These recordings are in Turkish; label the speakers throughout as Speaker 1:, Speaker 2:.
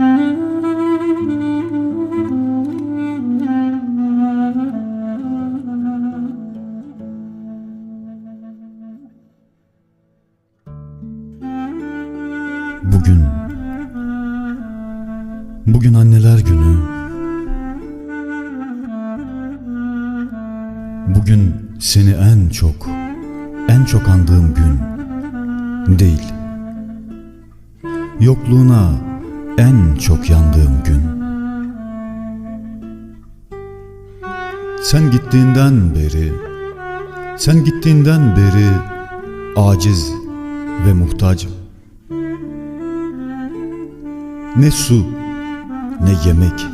Speaker 1: Bugün Bugün anneler günü. Bugün seni en çok en çok andığım gün değil. Yokluğuna en çok yandığım gün Sen gittiğinden beri Sen gittiğinden beri aciz ve muhtacım ne su, ne yemek,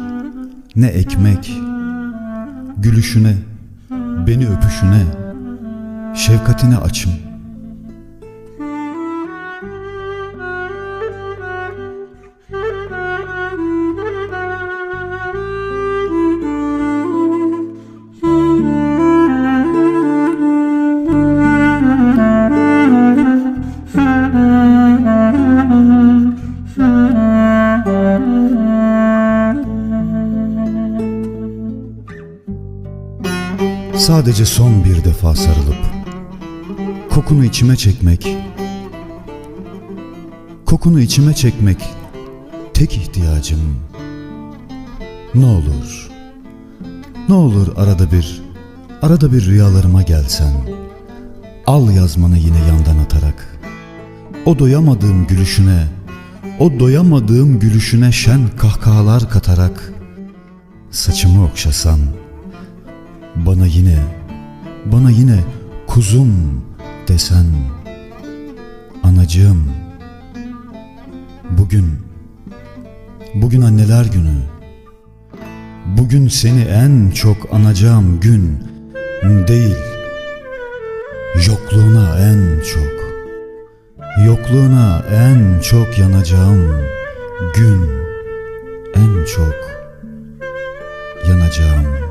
Speaker 1: ne ekmek, gülüşüne, beni öpüşüne, şefkatine açım. Sadece son bir defa sarılıp kokunu içime çekmek kokunu içime çekmek tek ihtiyacım. Ne olur ne olur arada bir arada bir rüyalarıma gelsen al yazmanı yine yandan atarak o doyamadığım gülüşüne o doyamadığım gülüşüne şen kahkahalar katarak saçımı okşasan bana yine, bana yine kuzum desen, anacığım, bugün, bugün anneler günü, bugün seni en çok anacağım gün değil, yokluğuna en çok, yokluğuna en çok yanacağım gün, en çok yanacağım